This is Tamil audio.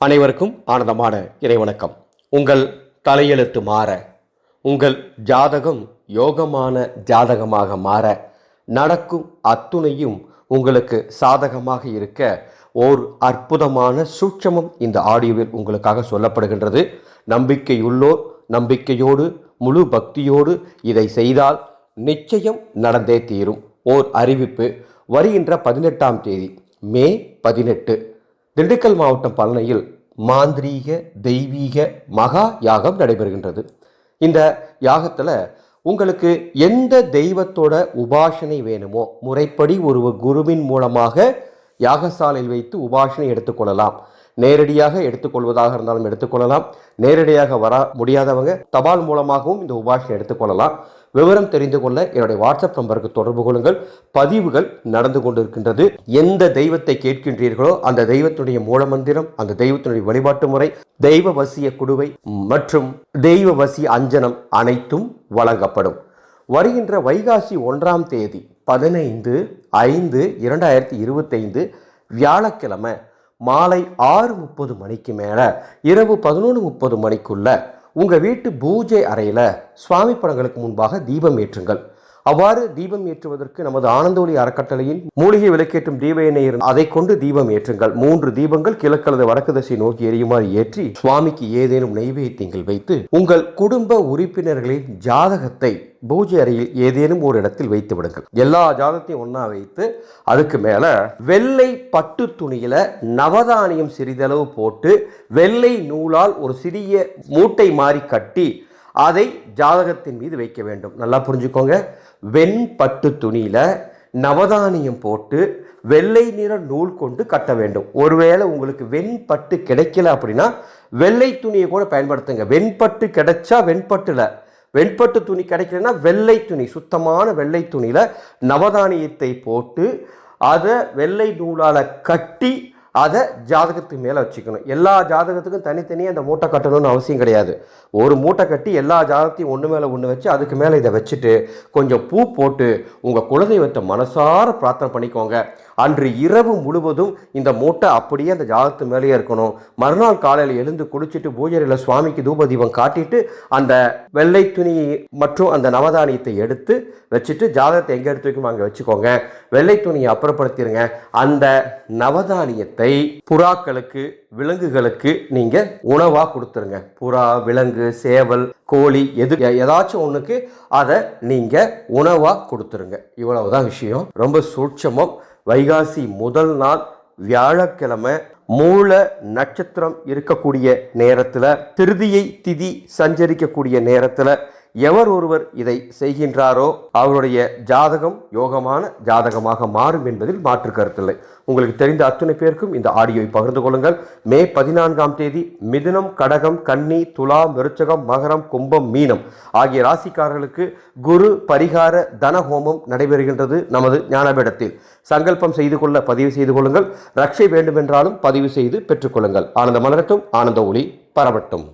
அனைவருக்கும் ஆனந்தமான இறைவணக்கம். உங்கள் தலையெழுத்து மாற உங்கள் ஜாதகம் யோகமான ஜாதகமாக மாற நடக்கும் அத்துணையும் உங்களுக்கு சாதகமாக இருக்க ஓர் அற்புதமான சூட்சமம் இந்த ஆடியோவில் உங்களுக்காக சொல்லப்படுகின்றது. நம்பிக்கையுள்ளோர் நம்பிக்கையோடு முழு பக்தியோடு இதை செய்தால் நிச்சயம் நடந்தே தீரும். ஓர் அறிவிப்பு வருகின்ற பதினெட்டாம் தேதி மே பதினெட்டு. திண்டுக்கல் மாவட்டம் பழனியில் மாந்திரீக தெய்வீக மகா யாகம் நடைபெறுகின்றது. இந்த யாகத்தில் உங்களுக்கு எந்த தெய்வத்தோட உபாசனை வேணுமோ முறைப்படி ஒரு குருவின் மூலமாக யாகசாலையில் வைத்து உபாசனை எடுத்துக்கொள்ளலாம் நேரடியாக எடுத்துக்கொள்வதாக இருந்தாலும் எடுத்துக்கொள்ளலாம். நேரடியாக வர முடியாதவங்க தபால் மூலமாகவும் இந்த உபாசனை எடுத்துக்கொள்ளலாம். விவரம் தெரிந்து கொள்ள என்னுடைய வாட்ஸ்அப் நம்பருக்கு தொடர்பு கொள்ளுங்கள். பதிவுகள் நடந்து கொண்டிருக்கின்றது. எந்த தெய்வத்தை கேட்கின்றீர்களோ அந்த தெய்வத்துடைய மூலமந்திரம் அந்த தெய்வத்தினுடைய வழிபாட்டு முறை தெய்வ வசிய குடுவை மற்றும் தெய்வ வசிய அஞ்சனம் அனைத்தும் வழங்கப்படும். வருகின்ற வைகாசி ஒன்றாம் தேதி பதினைந்து ஐந்து இரண்டாயிரத்தி இருபத்தைந்து வியாழக்கிழமை மாலை ஆறு முப்பது மணிக்கு மேலே இரவு பதினொன்று முப்பது மணிக்குள்ள உங்கள் வீட்டு பூஜை அறையில் சுவாமி படங்களுக்கு முன்பாக தீபம் ஏற்றுங்கள். அவ்வாறு தீபம் ஏற்றுவதற்கு நமது ஆனந்தோலி அறக்கட்டளையின் மூலிகை விளக்கேற்றும் தீப எண்ணெய் இருந்து அதை கொண்டு தீபம் ஏற்றுங்கள். மூன்று தீபங்கள் கிழக்கல்லது வடக்கு திசை நோக்கி எரியுமாறு ஏற்றி சுவாமிக்கு ஏதேனும் நெய்வேத்தியங்கள் வைத்து உங்கள் குடும்ப உறுப்பினர்களின் ஜாதகத்தை பூஜை அறையில் ஏதேனும் ஒரு இடத்தில் வைத்து விடுங்கள். எல்லா ஜாதகத்தையும் ஒன்றா வைத்து அதுக்கு மேலே வெள்ளை பட்டு துணியில நவதானியம் சிறிதளவு போட்டு வெள்ளை நூலால் ஒரு சிறிய மூட்டை மாறி கட்டி அதை ஜாதகத்தின் மீது வைக்க வேண்டும். நல்லா புரிஞ்சுக்கோங்க. வெண்பட்டு துணியில் நவதானியம் போட்டு வெள்ளை நிற நூல் கொண்டு கட்ட வேண்டும். ஒருவேளை உங்களுக்கு வெண்பட்டு கிடைக்கல அப்படின்னா வெள்ளை துணியை கூட பயன்படுத்துங்க. வெண்பட்டு கிடைச்சா வெண்பட்டுல வெண்பட்டு துணி கிடைக்கலன்னா வெள்ளை துணி சுத்தமான வெள்ளை துணியில் நவதானியத்தை போட்டு அதை வெள்ளை நூலால் கட்டி அதை ஜாதகத்துக்கு மேலே வச்சுக்கணும். எல்லா ஜாதகத்துக்கும் தனித்தனியாக அந்த மூட்டை கட்டணும்னு அவசியம் கிடையாது. ஒரு மூட்டை கட்டி எல்லா ஜாதகத்தையும் ஒன்று மேலே ஒன்று வச்சு அதுக்கு மேலே இதை வச்சுட்டு கொஞ்சம் பூ போட்டு உங்கள் குலதெய்வத்தை மனசார பிரார்த்தனை பண்ணிக்கோங்க. அன்று இரவு முழுவதும் இந்த மூட்டை அப்படியே அந்த ஜாதகத்து மேலேயே இருக்கணும். மறுநாள் காலையில் எழுந்து குளிச்சுட்டு பூஜையில் சுவாமிக்கு தூப தீபம் காட்டிட்டு அந்த வெள்ளை துணி மற்றும் அந்த நவதானியத்தை எடுத்து வச்சுட்டு ஜாதகத்தை எங்கே எடுத்து வைக்கணும் அங்கே வச்சுக்கோங்க. வெள்ளை துணியை அப்புறப்படுத்திடுங்க அந்த நவதானியத்தை புறாக்களுக்கு விலங்குகளுக்கு நீங்கள் உணவாக கொடுத்துருங்க. புறா விலங்கு சேவல் கோழி எது ஏதாச்சும் ஒன்றுக்கு அதை நீங்கள் உணவாக கொடுத்துருங்க. இவ்வளவுதான் விஷயம். ரொம்ப சூட்சமும். வைகாசி முதல் நாள் வியாழக்கிழமை மூல நட்சத்திரம் இருக்கக்கூடிய நேரத்தில் திருதியை திதி சஞ்சரிக்கக்கூடிய நேரத்தில் எவர் ஒருவர் இதை செய்கின்றாரோ அவருடைய ஜாதகம் யோகமான ஜாதகமாக மாறும் என்பதில் மாற்று கருத்தில்லை. உங்களுக்கு தெரிந்த அத்துணை பேருக்கும் இந்த ஆடியோவை பகிர்ந்து கொள்ளுங்கள். மே பதினான்காம் தேதி மிதுனம் கடகம் கன்னி துலா மிருச்சகம் மகரம் கும்பம் மீனம் ஆகிய ராசிக்காரர்களுக்கு குரு பரிகார தன ஹோமம் நடைபெறுகின்றது நமது ஞானபீடத்தில். சங்கல்பம் செய்து கொள்ள பதிவு செய்து கொள்ளுங்கள். ரக்ஷை வேண்டுமென்றாலும் பதிவு செய்து பெற்றுக்கொள்ளுங்கள் ஆனந்த மலரட்டும் ஆனந்த ஒளி பரவட்டும்.